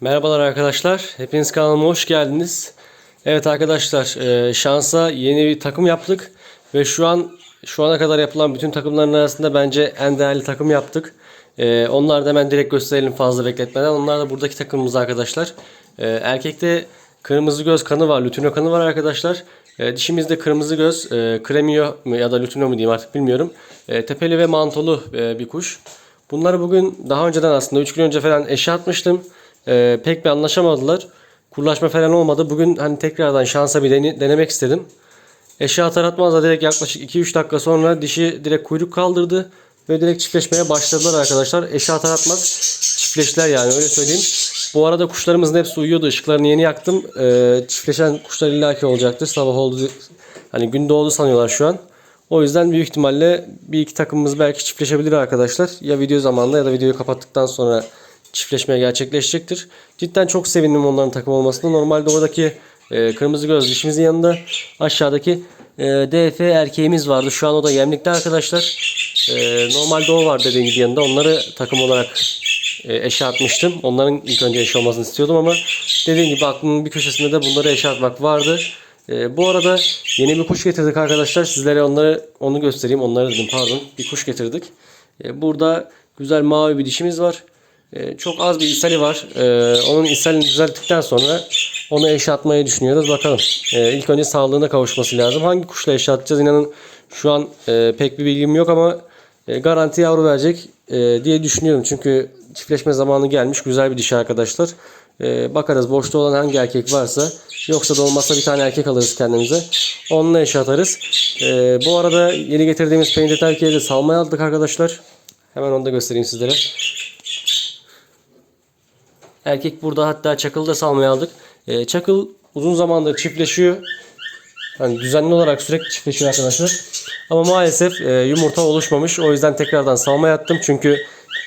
Merhabalar arkadaşlar. Hepiniz kanalıma hoş geldiniz. Evet arkadaşlar e, şansa yeni bir takım yaptık. Ve şu an şu ana kadar yapılan bütün takımların arasında bence en değerli takım yaptık. E, Onları da hemen direkt gösterelim fazla bekletmeden. Onlar da buradaki takımımız arkadaşlar. E, Erkekte kırmızı göz kanı var, lutino kanı var arkadaşlar. Dişimizde kırmızı göz, kremiyo mu ya da lutino mu diyeyim artık bilmiyorum. Tepeli ve mantolu bir kuş. Bunları bugün daha önceden aslında 3 gün önce falan eşe atmıştım. Ee, pek bir anlaşamadılar. Kurlaşma falan olmadı. Bugün hani tekrardan şansa bir dene- denemek istedim. Eşe atar atmaz da direkt yaklaşık 2-3 dakika sonra dişi direkt kuyruk kaldırdı. Ve direkt çiftleşmeye başladılar arkadaşlar. Eşe atar atmaz çiftleştiler yani öyle söyleyeyim. Bu arada kuşlarımızın hepsi uyuyordu. Işıklarını yeni yaktım. Ee, çiftleşen kuşlar illaki olacaktır. Sabah oldu. Hani gün doğdu sanıyorlar şu an. O yüzden büyük ihtimalle bir iki takımımız belki çiftleşebilir arkadaşlar. Ya video zamanında ya da videoyu kapattıktan sonra çiftleşmeye gerçekleşecektir. Cidden çok sevindim onların takım olmasına. Normalde oradaki e, kırmızı göz dişimizin yanında aşağıdaki e, DF erkeğimiz vardı. Şu an o da yemlikte arkadaşlar. E, normalde o var dediğim gibi yanında. Onları takım olarak e, eşe atmıştım. Onların ilk önce eşe olmasını istiyordum ama dediğim gibi aklımın bir köşesinde de bunları eşe atmak vardı. E, bu arada yeni bir kuş getirdik arkadaşlar. Sizlere onları onu göstereyim. Onları dedim pardon. Bir kuş getirdik. E, burada güzel mavi bir dişimiz var. E, çok az bir ishali var. E, onun ishalini düzelttikten sonra onu eşe atmayı düşünüyoruz. Bakalım. E, ilk önce sağlığına kavuşması lazım. Hangi kuşla eşe atacağız? İnanın şu an e, pek bir bilgim yok ama e, garanti yavru verecek e, diye düşünüyorum. Çünkü çiftleşme zamanı gelmiş. Güzel bir dişi arkadaşlar. Bakarız boşta olan hangi erkek varsa. Yoksa da olmazsa bir tane erkek alırız kendimize. Onunla eşe atarız. Bu arada yeni getirdiğimiz peynir erkeğe de salmaya aldık arkadaşlar. Hemen onu da göstereyim sizlere. Erkek burada hatta çakıl da salmaya aldık. Ee, çakıl uzun zamandır çiftleşiyor. Hani düzenli olarak sürekli çiftleşiyor arkadaşlar. Ama maalesef e, yumurta oluşmamış. O yüzden tekrardan salmaya attım. Çünkü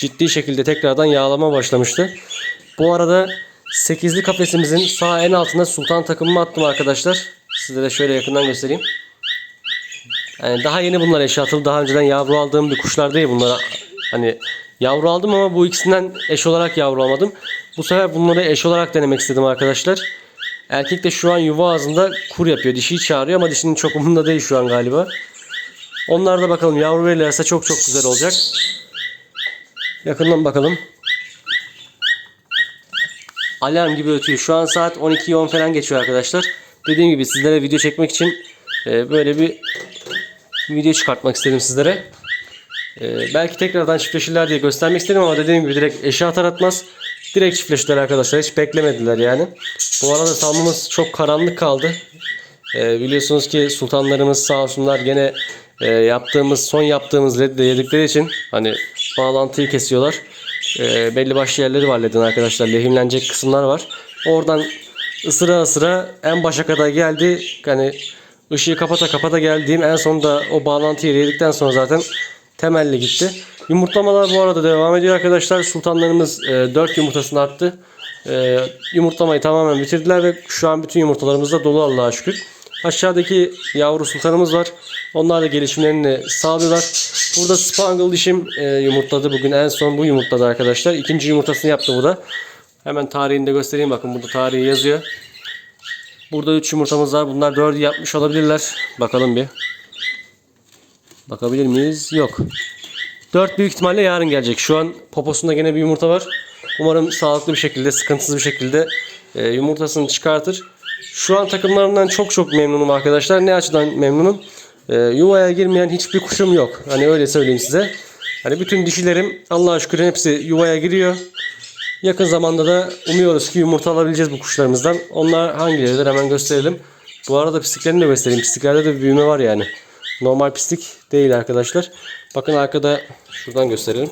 ciddi şekilde tekrardan yağlama başlamıştı. Bu arada 8'li kafesimizin sağ en altına sultan takımımı attım arkadaşlar. Size de şöyle yakından göstereyim. Yani daha yeni bunlar eşe atıldı. Daha önceden yavru aldığım bir kuşlar değil bunlar. Hani yavru aldım ama bu ikisinden eş olarak yavru almadım. Bu sefer bunları eş olarak denemek istedim arkadaşlar. Erkek de şu an yuva ağzında kur yapıyor. Dişiyi çağırıyor ama dişinin çok umurunda değil şu an galiba. Onlar da bakalım yavru verirlerse çok çok güzel olacak. Yakından bakalım. Alarm gibi ötüyor. Şu an saat 12'yi 10 falan geçiyor arkadaşlar. Dediğim gibi sizlere video çekmek için e, böyle bir video çıkartmak istedim sizlere. Ee, belki tekrardan çiftleşirler diye göstermek istedim ama dediğim gibi direkt eşe atar atmaz. Direkt çiftleştiler arkadaşlar. Hiç beklemediler yani. Bu arada salmamız çok karanlık kaldı. Ee, biliyorsunuz ki sultanlarımız sağ olsunlar gene e, yaptığımız son yaptığımız ledi de yedikleri için hani bağlantıyı kesiyorlar. Ee, belli başlı yerleri var ledin arkadaşlar. Lehimlenecek kısımlar var. Oradan ısıra ısıra en başa kadar geldi. Hani ışığı kapata kapata geldiğim en sonunda o bağlantıyı yedikten sonra zaten temelli gitti. Yumurtlamalar bu arada devam ediyor arkadaşlar. Sultanlarımız e, 4 yumurtasını attı. E, yumurtlamayı tamamen bitirdiler ve şu an bütün yumurtalarımız da dolu Allah'a şükür. Aşağıdaki yavru sultanımız var. Onlar da gelişimlerini sağlıyorlar. Burada Spangle dişim e, yumurtladı bugün. En son bu yumurtladı arkadaşlar. İkinci yumurtasını yaptı bu da. Hemen tarihini de göstereyim. Bakın burada tarihi yazıyor. Burada 3 yumurtamız var. Bunlar 4'ü yapmış olabilirler. Bakalım bir. Bakabilir miyiz? Yok. 4 büyük ihtimalle yarın gelecek. Şu an poposunda gene bir yumurta var. Umarım sağlıklı bir şekilde, sıkıntısız bir şekilde e, yumurtasını çıkartır. Şu an takımlarımdan çok çok memnunum arkadaşlar. Ne açıdan memnunum? E, yuvaya girmeyen hiçbir kuşum yok. Hani öyle söyleyeyim size. Hani bütün dişilerim Allah'a şükür hepsi yuvaya giriyor. Yakın zamanda da umuyoruz ki yumurta alabileceğiz bu kuşlarımızdan. Onlar hangileridir hemen gösterelim. Bu arada pisliklerini de göstereyim. Pisliklerde de büyüme var yani. Normal pislik değil arkadaşlar. Bakın arkada şuradan gösterelim.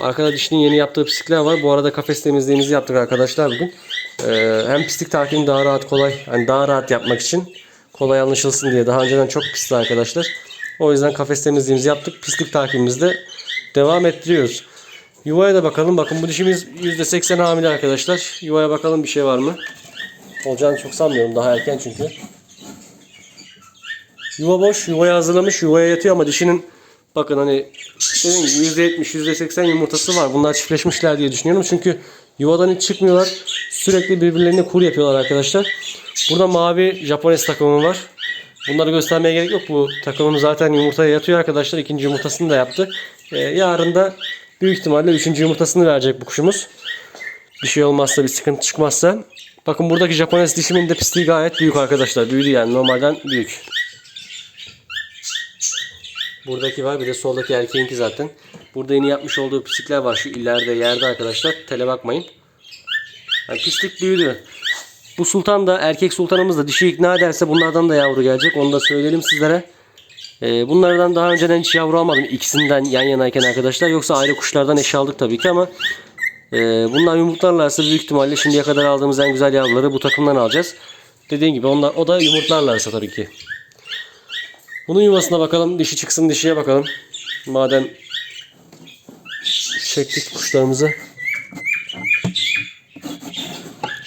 Arkada dişinin yeni yaptığı pislikler var. Bu arada kafes temizliğimizi yaptık arkadaşlar bugün. Ee, hem pislik takibini daha rahat kolay, hani daha rahat yapmak için kolay anlaşılsın diye. Daha önceden çok pisti arkadaşlar. O yüzden kafes temizliğimizi yaptık. Pislik takibimizi de devam ettiriyoruz. Yuvaya da bakalım. Bakın bu dişimiz %80 hamile arkadaşlar. Yuvaya bakalım bir şey var mı? Olacağını çok sanmıyorum. Daha erken çünkü. Yuva boş. Yuvaya hazırlamış. Yuvaya yatıyor ama dişinin Bakın hani dediğim gibi %70, %80 yumurtası var. Bunlar çiftleşmişler diye düşünüyorum. Çünkü yuvadan hiç çıkmıyorlar. Sürekli birbirlerine kur yapıyorlar arkadaşlar. Burada mavi Japones takımı var. Bunları göstermeye gerek yok. Bu takımım zaten yumurtaya yatıyor arkadaşlar. İkinci yumurtasını da yaptı. Ee, yarın da büyük ihtimalle üçüncü yumurtasını verecek bu kuşumuz. Bir şey olmazsa, bir sıkıntı çıkmazsa. Bakın buradaki Japones dişimin de pisliği gayet büyük arkadaşlar. Büyüdü yani normalden büyük. Buradaki var bir de soldaki erkeğinki zaten. Burada yeni yapmış olduğu pislikler var şu ileride yerde arkadaşlar. Tele bakmayın. Yani pislik büyüdü. Bu sultan da erkek sultanımız da dişi ikna ederse bunlardan da yavru gelecek. Onu da söyleyelim sizlere. Ee, bunlardan daha önceden hiç yavru almadım. ikisinden yan yanayken arkadaşlar. Yoksa ayrı kuşlardan eş aldık tabii ki ama e, bunlar yumurtlarlarsa büyük ihtimalle şimdiye kadar aldığımız en güzel yavruları bu takımdan alacağız. Dediğim gibi onlar, o da yumurtlarlarsa tabii ki. Bunun yuvasına bakalım. Dişi çıksın dişiye bakalım. Madem çektik kuşlarımızı.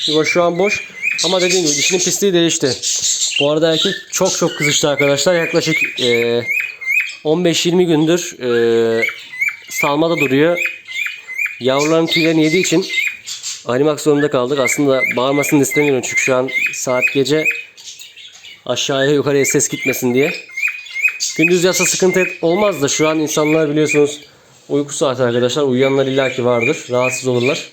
Yuva şu an boş. Ama dediğim gibi dişinin pisliği değişti. Bu arada erkek çok çok kızıştı arkadaşlar. Yaklaşık e, 15-20 gündür e, salmada duruyor. Yavruların tüylerini yediği için animak zorunda kaldık. Aslında bağırmasını istemiyorum çünkü şu an saat gece aşağıya yukarıya ses gitmesin diye. Gündüz yatsa sıkıntı olmaz da şu an insanlar biliyorsunuz uyku saati arkadaşlar. Uyuyanlar illaki vardır. Rahatsız olurlar.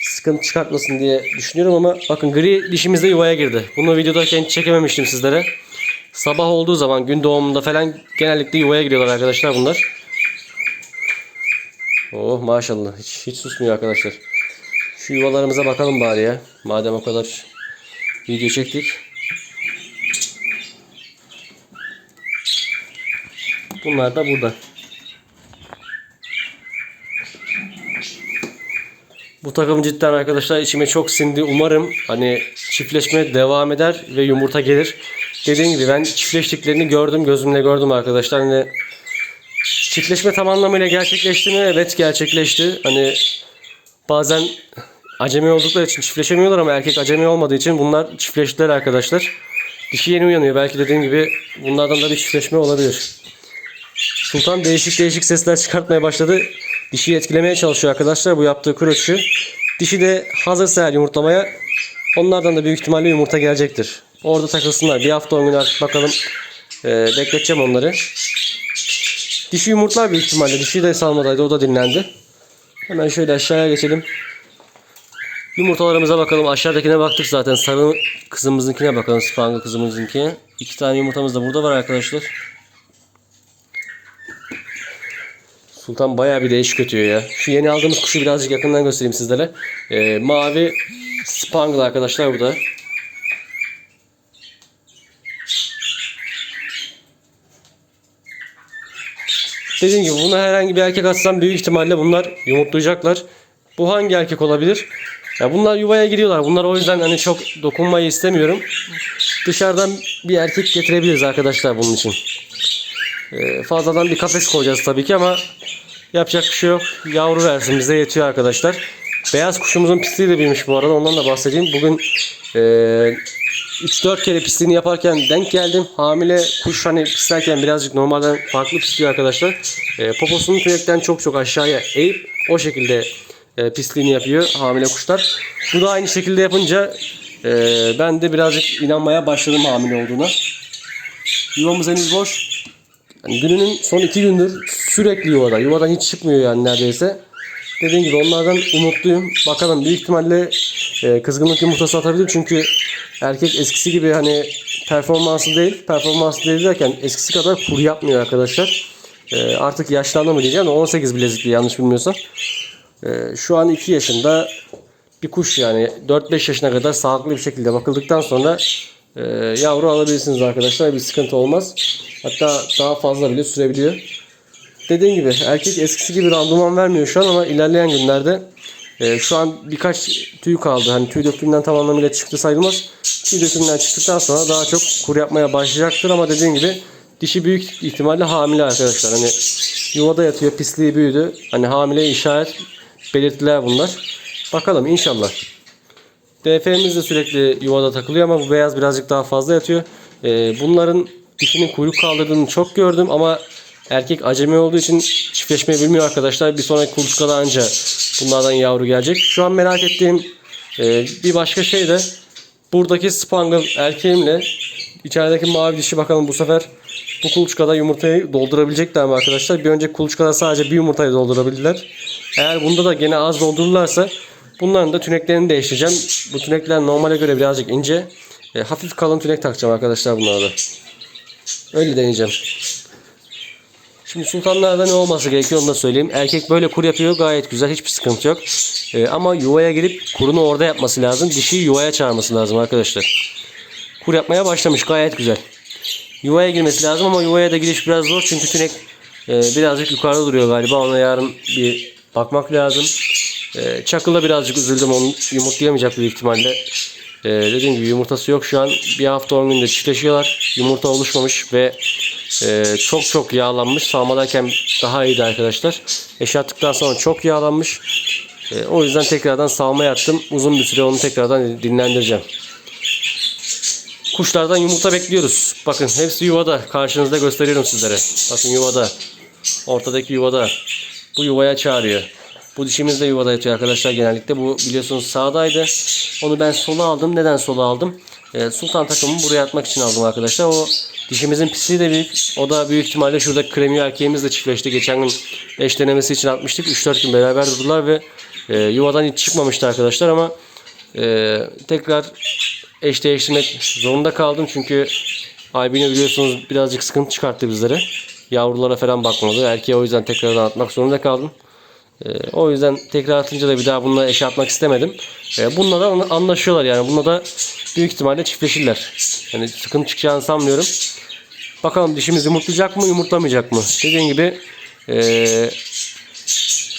Sıkıntı çıkartmasın diye düşünüyorum ama bakın gri dişimiz de yuvaya girdi. Bunu videodayken çekememiştim sizlere. Sabah olduğu zaman gün doğumunda falan genellikle yuvaya giriyorlar arkadaşlar bunlar. Oh maşallah hiç, hiç susmuyor arkadaşlar. Şu yuvalarımıza bakalım bari ya. Madem o kadar video çektik. Bunlar da burada. Bu takım cidden arkadaşlar içime çok sindi. Umarım hani çiftleşme devam eder ve yumurta gelir. Dediğim gibi ben çiftleştiklerini gördüm. Gözümle gördüm arkadaşlar. Hani çiftleşme tam anlamıyla gerçekleşti mi? Evet gerçekleşti. Hani bazen acemi oldukları için çiftleşemiyorlar ama erkek acemi olmadığı için bunlar çiftleştiler arkadaşlar. Dişi yeni uyanıyor. Belki dediğim gibi bunlardan da bir çiftleşme olabilir. Sultan değişik değişik sesler çıkartmaya başladı. Dişiyi etkilemeye çalışıyor arkadaşlar bu yaptığı kroşu. Dişi de hazırsa eğer yumurtlamaya onlardan da büyük ihtimalle yumurta gelecektir. Orada takılsınlar. Bir hafta on gün artık bakalım. Ee, bekleteceğim onları. Dişi yumurtlar büyük ihtimalle. Dişi de salmadaydı. O da dinlendi. Hemen şöyle aşağıya geçelim. Yumurtalarımıza bakalım. Aşağıdakine baktık zaten. Sarı kızımızınkine bakalım. Spanglı kızımızınkine. İki tane yumurtamız da burada var arkadaşlar. Sultan bayağı bir değişik ötüyor ya. Şu yeni aldığımız kuşu birazcık yakından göstereyim sizlere. Ee, mavi Spangle arkadaşlar burada. Dediğim gibi buna herhangi bir erkek atsam büyük ihtimalle bunlar yumurtlayacaklar. Bu hangi erkek olabilir? Ya bunlar yuvaya giriyorlar. Bunlar o yüzden hani çok dokunmayı istemiyorum. Dışarıdan bir erkek getirebiliriz arkadaşlar bunun için. Ee, fazladan bir kafes koyacağız tabii ki ama yapacak bir şey yok. Yavru versin bize yetiyor arkadaşlar. Beyaz kuşumuzun pisliği de büyümüş bu arada ondan da bahsedeyim. Bugün e, 3-4 kere pisliğini yaparken denk geldim. Hamile kuş hani pislerken birazcık normalden farklı pisliyor arkadaşlar. E, poposunu tünekten çok çok aşağıya eğip o şekilde e, pisliğini yapıyor hamile kuşlar. Bu da aynı şekilde yapınca e, ben de birazcık inanmaya başladım hamile olduğuna. Yuvamız henüz boş. Yani gününün son iki gündür sürekli yuvada. Yuvadan hiç çıkmıyor yani neredeyse. Dediğim gibi onlardan umutluyum. Bakalım büyük ihtimalle e, kızgınlık yumurtası atabilir. Çünkü erkek eskisi gibi hani performansı değil. Performansı değil derken eskisi kadar kur yapmıyor arkadaşlar. E, artık yaşlandı mı diyeceğim de 18 bilezikli yanlış bilmiyorsam. E, şu an 2 yaşında bir kuş yani 4-5 yaşına kadar sağlıklı bir şekilde bakıldıktan sonra e, yavru alabilirsiniz arkadaşlar. Bir sıkıntı olmaz. Hatta daha fazla bile sürebiliyor. Dediğim gibi erkek eskisi gibi randıman vermiyor şu an ama ilerleyen günlerde e, şu an birkaç tüy kaldı. Hani tüy dökümünden tam anlamıyla çıktı sayılmaz. Tüy dökümünden çıktıktan sonra daha çok kur yapmaya başlayacaktır ama dediğim gibi dişi büyük ihtimalle hamile arkadaşlar. Hani yuvada yatıyor, pisliği büyüdü. Hani hamile işaret belirtiler bunlar. Bakalım inşallah. DF'miz de sürekli yuvada takılıyor ama bu beyaz birazcık daha fazla yatıyor. Ee, bunların dişinin kuyruk kaldırdığını çok gördüm ama Erkek acemi olduğu için çiftleşmeyi bilmiyor arkadaşlar. Bir sonraki kuluçkada anca bunlardan yavru gelecek. Şu an merak ettiğim e, bir başka şey de buradaki spangle erkeğimle içerideki mavi dişi bakalım bu sefer bu kuluçkada yumurtayı doldurabilecekler mi arkadaşlar? Bir önceki kuluçkada sadece bir yumurtayı doldurabildiler. Eğer bunda da gene az doldururlarsa bunların da tüneklerini değiştireceğim. Bu tünekler normale göre birazcık ince. E, hafif kalın tünek takacağım arkadaşlar bunlara da. Öyle deneyeceğim. Şimdi sultanlarda ne olması gerekiyor onu da söyleyeyim. Erkek böyle kur yapıyor gayet güzel hiçbir sıkıntı yok. Ee, ama yuvaya girip kurunu orada yapması lazım. Dişi yuvaya çağırması lazım arkadaşlar. Kur yapmaya başlamış gayet güzel. Yuvaya girmesi lazım ama yuvaya da giriş biraz zor çünkü tünek e, birazcık yukarıda duruyor galiba. Ona yarın bir bakmak lazım. E, Çakıl'a birazcık üzüldüm onu yumurtlayamayacak büyük ihtimalle. E, dediğim gibi yumurtası yok şu an. Bir hafta 10 günde çiftleşiyorlar. Yumurta oluşmamış ve ee, çok çok yağlanmış. Sağmadayken daha iyiydi arkadaşlar. Eşattıktan sonra çok yağlanmış. Ee, o yüzden tekrardan salmaya attım. Uzun bir süre onu tekrardan dinlendireceğim. Kuşlardan yumurta bekliyoruz. Bakın hepsi yuvada. Karşınızda gösteriyorum sizlere. Bakın yuvada. Ortadaki yuvada. Bu yuvaya çağırıyor. Bu dişimiz de yuvada yatıyor arkadaşlar genellikle. Bu biliyorsunuz sağdaydı. Onu ben sola aldım. Neden sola aldım? Ee, Sultan takımımı buraya atmak için aldım arkadaşlar. O dişimizin pisliği de büyük. O da büyük ihtimalle şurada kremiyo erkeğimizle çiftleşti. Geçen gün eş denemesi için atmıştık. 3-4 gün beraber durdular ve e, yuvadan hiç çıkmamıştı arkadaşlar ama e, tekrar eş değiştirmek zorunda kaldım. Çünkü Albino biliyorsunuz birazcık sıkıntı çıkarttı bizlere. Yavrulara falan bakmadı. Erkeğe o yüzden tekrardan atmak zorunda kaldım. Ee, o yüzden tekrar atınca da bir daha bununla eşe atmak istemedim. Ee, bununla da anla- anlaşıyorlar yani. Bununla da büyük ihtimalle çiftleşirler. Yani sıkıntı çıkacağını sanmıyorum. Bakalım dişimiz yumurtlayacak mı yumurtlamayacak mı? Dediğim gibi ee,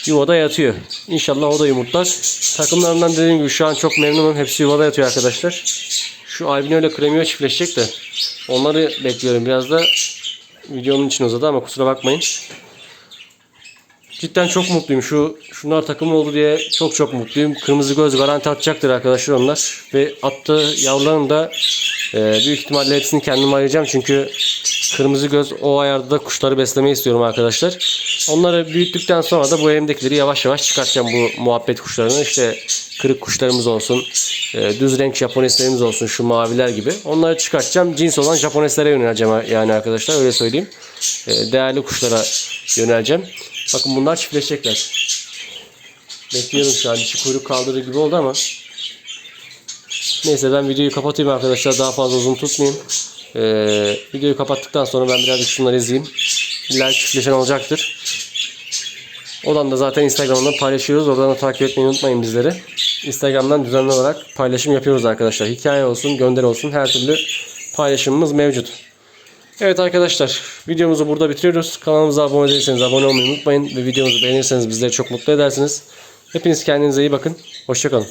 yuvada yatıyor. İnşallah o da yumurtlar. Takımlarından dediğim gibi şu an çok memnunum. Hepsi yuvada yatıyor arkadaşlar. Şu albino ile kremiyo çiftleşecek de onları bekliyorum biraz da videonun için uzadı ama kusura bakmayın. Cidden çok mutluyum. Şu şunlar takım oldu diye çok çok mutluyum. Kırmızı göz garanti atacaktır arkadaşlar onlar. Ve attığı yavruların da e, büyük ihtimalle hepsini kendim ayıracağım. Çünkü kırmızı göz o ayarda da kuşları beslemeyi istiyorum arkadaşlar. Onları büyüttükten sonra da bu elimdekileri yavaş yavaş çıkartacağım bu muhabbet kuşlarını. İşte kırık kuşlarımız olsun, e, düz renk japoneslerimiz olsun şu maviler gibi. Onları çıkartacağım. Cins olan japoneslere yöneleceğim yani arkadaşlar öyle söyleyeyim. E, değerli kuşlara yöneleceğim. Bakın bunlar çiftleşecekler. Bekliyorum şu an. Dişi kuyruk kaldırır gibi oldu ama. Neyse ben videoyu kapatayım arkadaşlar. Daha fazla uzun tutmayayım. Ee, videoyu kapattıktan sonra ben birazcık şunları izleyeyim. İlla çiftleşen olacaktır. Oradan da zaten Instagram'dan paylaşıyoruz. Oradan da takip etmeyi unutmayın bizleri. Instagram'dan düzenli olarak paylaşım yapıyoruz arkadaşlar. Hikaye olsun, gönder olsun her türlü paylaşımımız mevcut. Evet arkadaşlar videomuzu burada bitiriyoruz. Kanalımıza abone değilseniz abone olmayı unutmayın. Ve videomuzu beğenirseniz bizleri çok mutlu edersiniz. Hepiniz kendinize iyi bakın. Hoşçakalın.